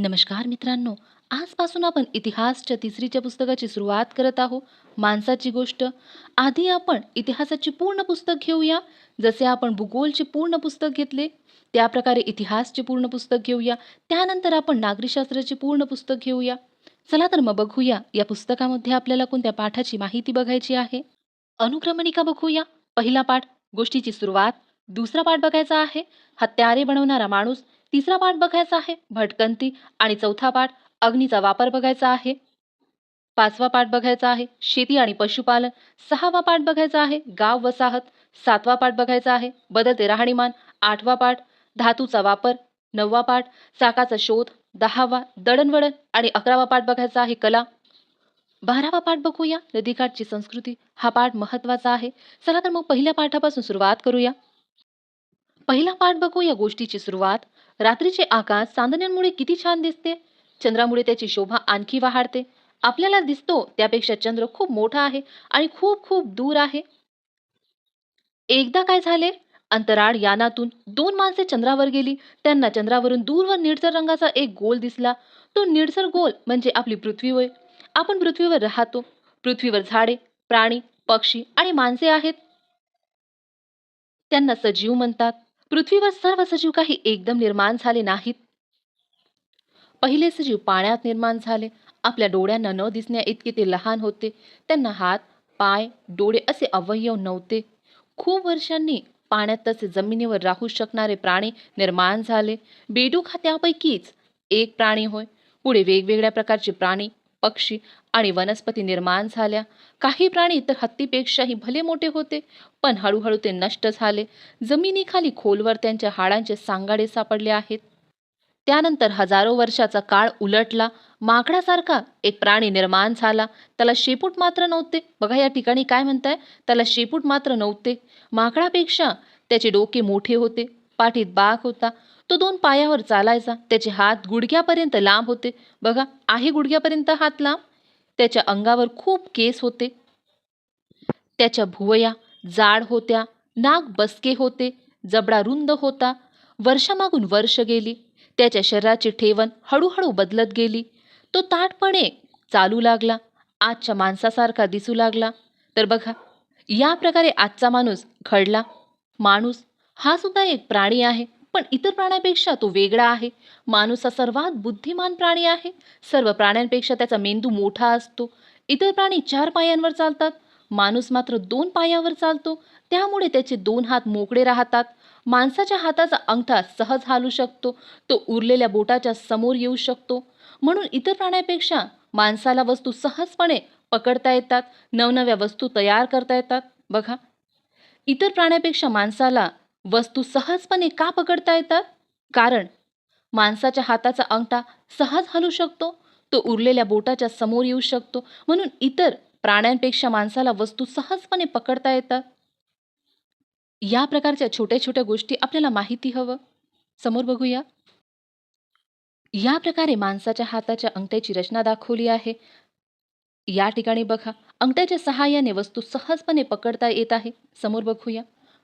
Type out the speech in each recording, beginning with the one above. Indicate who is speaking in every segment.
Speaker 1: नमस्कार मित्रांनो आजपासून आपण इतिहासच्या तिसरीच्या पुस्तकाची सुरुवात करत आहोत माणसाची गोष्ट. आधी आपण इतिहासाची पूर्ण पुस्तक घेऊया. जसे आपण भूगोलचे पूर्ण पुस्तक घेतले त्या प्रकारे इतिहासचे पूर्ण पुस्तक घेऊया. त्यानंतर आपण नागरिकशास्त्राचे पूर्ण पुस्तक घेऊया. चला तर मग बघूया या पुस्तकामध्ये आपल्याला कोणत्या पाठाची माहिती बघायची आहे? अनुक्रमणिका बघूया. पहिला पाठ गोष्टीची सुरुवात. दुसरा पाठ बघायचा आहे. हत्यारे बनवणारा माणूस. तिसरा पाठ बघायचा आहे भटकंती आणि चौथा पाठ अग्नीचा वापर बघायचा आहे. पाचवा पाठ बघायचा आहे शेती आणि पशुपालन. सहावा पाठ बघायचा आहे गाव वसाहत. सातवा पाठ बघायचा आहे बदलते राहणीमान. आठवा पाठ धातूचा वापर. नववा पाठ चाकाचा शोध. दहावा दळणवळण आणि अकरावा पाठ बघायचा आहे कला. बारावा पाठ बघूया नदीकाठची संस्कृती. हा पाठ महत्त्वाचा आहे. चला तर मग पहिल्या पाठापासून सुरुवात करूया. पहिला पाठ बघूया गोष्टीची सुरुवात. रात्रीचे आकाश चांदण्यांमुळे किती छान दिसते. चंद्रामुळे त्याची शोभा आणखी वाढते. आपल्याला दिसतो त्यापेक्षा चंद्र खूप मोठा आहे आणि खूप खूप दूर आहे. एकदा काय झाले? अंतराळ यानातून दोन माणसे चंद्रावर गेली. त्यांना चंद्रावरून दूरवर निळसर रंगाचा एक गोल दिसला. तो निळसर गोल म्हणजे आपली पृथ्वी होय. आपण पृथ्वीवर राहतो. पृथ्वीवर झाडे प्राणी पक्षी आणि माणसे आहेत. त्यांना सजीव म्हणतात. पृथ्वीवर सर्व सजीव काही एकदम निर्माण झाले नाहीत. पहिले सजीव पाण्यात निर्माण झाले. आपल्या डोळ्यांना न दिसण्या इतके ते लहान होते. त्यांना हात पाय डोळे असे अवयव नव्हते. खूप वर्षांनी पाण्यात तसे जमिनीवर राहू शकणारे प्राणी निर्माण झाले. बेडूक हा त्यापैकीच एक प्राणी होय. पुढे वेगवेगळ्या प्रकारचे प्राणी पक्षी आणि वनस्पती निर्माण झाल्या. काही प्राणी तर हत्तीपेक्षाही भले मोठे होते पण हळूहळू ते नष्ट झाले. जमिनीखाली खोलवर त्यांच्या हाडांचे सांगाडे सापडले आहेत. त्यानंतर हजारो वर्षाचा काळ उलटला. माकडासारखा एक प्राणी निर्माण झाला. त्याला शेपूट मात्र नव्हते. बघा या ठिकाणी काय म्हणताय? त्याला शेपूट मात्र नव्हते. माकडापेक्षा त्याचे डोके मोठे होते. पाठीत बाग होता. तो दोन पायावर चालायचा. त्याचे हात गुडघ्यापर्यंत लांब होते. बघा आहे गुडघ्यापर्यंत हात लांब? त्याच्या अंगावर खूप केस होते. त्याच्या भुवया जाड होत्या. नाक बसके होते. जबडा रुंद होता. वर्षामागून वर्ष गेली. त्याच्या शरीराची ठेवण हळूहळू बदलत गेली. तो ताटपणे चालू लागला. आजच्या माणसासारखा दिसू लागला. तर बघा या प्रकारे आजचा माणूस घडला. माणूस हा सुद्धा एक प्राणी आहे पण इतर प्राण्यापेक्षा तो वेगळा आहे. माणूस हा सर्वात बुद्धिमान प्राणी आहे. सर्व प्राण्यांपेक्षा त्याचा मेंदू मोठा असतो. इतर प्राणी चार पायांवर चालतात. माणूस मात्र दोन पायावर चालतो. त्यामुळे त्याचे दोन हात मोकळे राहतात. माणसाच्या हाताचा अंगठा सहज हालू शकतो. तो उरलेल्या बोटाच्या समोर येऊ शकतो. म्हणून इतर प्राण्यापेक्षा माणसाला वस्तू सहजपणे पकडता येतात. नवनव्या वस्तू तयार करता येतात. बघा. इतर प्राण्यापेक्षा माणसाला वस्तू सहजपणे का पकडता येतात? कारण माणसाच्या हाताचा अंगठा सहज हलू शकतो तो उरलेल्या बोटाच्या समोर येऊ शकतो म्हणून इतर प्राण्यांपेक्षा माणसाला वस्तू सहजपणे पकडता येतात. या प्रकारच्या छोट्या छोट्या गोष्टी आपल्याला माहिती हवं. समोर बघूया. या प्रकारे माणसाच्या हाताच्या अंगठ्याची रचना दाखवली आहे. या ठिकाणी बघा अंगठ्याच्या सहाय्याने वस्तू सहजपणे पकडता येत आहे. समोर बघूया.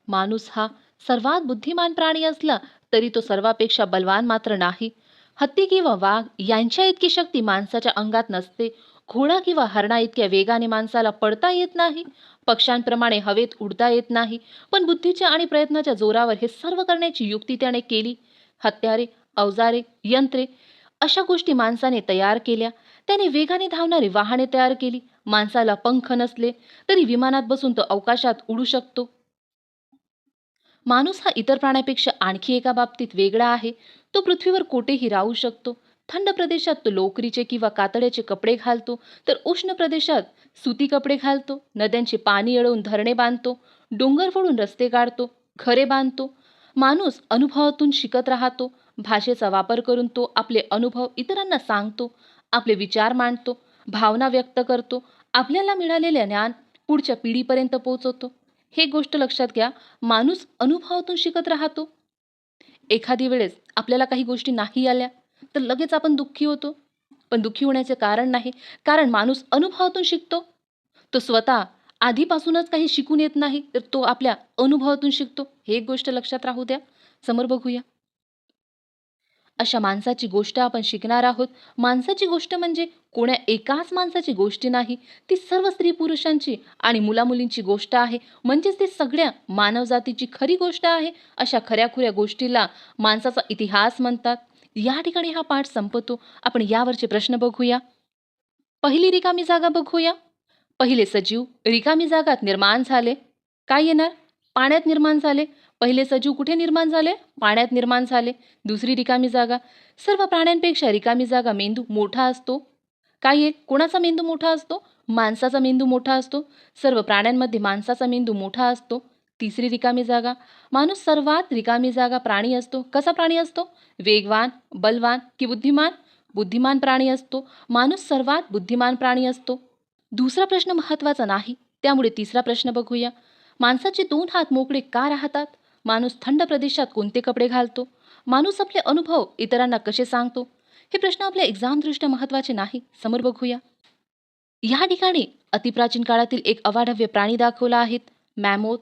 Speaker 1: माणूस हा सर्वात बुद्धिमान प्राणी असला तरी तो सर्वापेक्षा बलवान मात्र नाही. हत्ती किंवा वाघ यांच्या इतकी शक्ती माणसाच्या अंगात नसते. घोडा किंवा हरणा इतक्या वेगाने माणसाला पडता येत नाही. पक्ष्यांप्रमाणे हवेत उडता येत नाही. पण बुद्धीच्या आणि प्रयत्नाच्या जोरावर हे सर्व करण्याची युक्ती त्याने केली. हत्यारे अवजारे यंत्रे अशा गोष्टी माणसाने तयार केल्या. त्याने वेगाने धावणारी वाहने तयार केली. माणसाला पंख नसले तरी विमानात बसून तो अवकाशात उडू शकतो. माणूस हा इतर प्राण्यापेक्षा आणखी एका बाबतीत वेगळा आहे. तो पृथ्वीवर कोठेही राहू शकतो. थंड प्रदेशात तो लोकरीचे किंवा कातड्याचे कपडे घालतो. तर उष्ण प्रदेशात सुती कपडे घालतो. नद्यांचे पाणी अडवून धरणे बांधतो. डोंगर फोडून रस्ते काढतो. घरे बांधतो. माणूस अनुभवातून शिकत राहतो. भाषेचा वापर करून तो आपले अनुभव इतरांना सांगतो. आपले विचार मांडतो. भावना व्यक्त करतो. आपल्याला मिळालेले ज्ञान पुढच्या पिढीपर्यंत पोहोचवतो. हे गोष्ट लक्षात घ्या. माणूस अनुभवातून शिकत राहतो. एखादी वेळेस आपल्याला काही गोष्टी नाही आल्या तर लगेच आपण दुःखी होतो. पण दुःखी होण्याचे कारण नाही कारण माणूस अनुभवातून शिकतो. तो स्वतः आधीपासूनच काही शिकून येत नाही तर तो आपल्या अनुभवातून शिकतो. हे एक गोष्ट लक्षात राहू द्या. समोर बघूया. अशा माणसाची गोष्ट आपण शिकणार आहोत. माणसाची गोष्ट म्हणजे कोण्या एकाच माणसाची गोष्ट नाही. ती सर्व स्त्री पुरुषांची आणि मुलामुलींची गोष्ट आहे. म्हणजेच ती सगळ्या मानवजातीची खरी गोष्ट आहे. अशा खऱ्याखुऱ्या गोष्टीला माणसाचा इतिहास म्हणतात. या ठिकाणी हा पाठ संपतो. आपण यावरचे प्रश्न बघूया. पहिली रिकामी जागा बघूया. पहिले सजीव रिकामी जागात निर्माण झाले. काय येणार? पाण्यात निर्माण झाले. पहिले सजीव कुठे निर्माण झाले? पाण्यात निर्माण झाले. दुसरी रिकामी जागा. सर्व प्राण्यांपेक्षा रिकामी जागा मेंदू मोठा असतो. काय आहे कोणाचा मेंदू मोठा असतो? माणसाचा मेंदू मोठा असतो. सर्व प्राण्यांमध्ये माणसाचा मेंदू मोठा असतो. तिसरी रिकामी जागा. माणूस सर्वात रिकामी जागा प्राणी असतो. कसा प्राणी असतो? वेगवान बलवान की बुद्धिमान? बुद्धिमान प्राणी असतो. माणूस सर्वात बुद्धिमान प्राणी असतो. दुसरा प्रश्न महत्त्वाचा नाही. त्यामुळे तिसरा प्रश्न बघूया. माणसाचे दोन हात मोकळे का राहतात? माणूस थंड प्रदेशात कोणते कपडे घालतो? माणूस आपले अनुभव इतरांना कसे सांगतो? हे प्रश्न आपल्या एक्झामदृष्ट्या महत्त्वाचे नाही. समोर बघूया. या ठिकाणी अतिप्राचीन काळातील एक अवाढव्य प्राणी दाखवला आहेत मॅमोत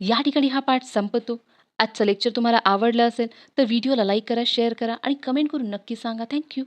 Speaker 1: या ठिकाणी हा पाठ संपतो. आजचं लेक्चर तुम्हाला आवडलं असेल तर व्हिडिओला लाईक करा शेअर करा आणि कमेंट करून नक्की सांगा. थँक्यू.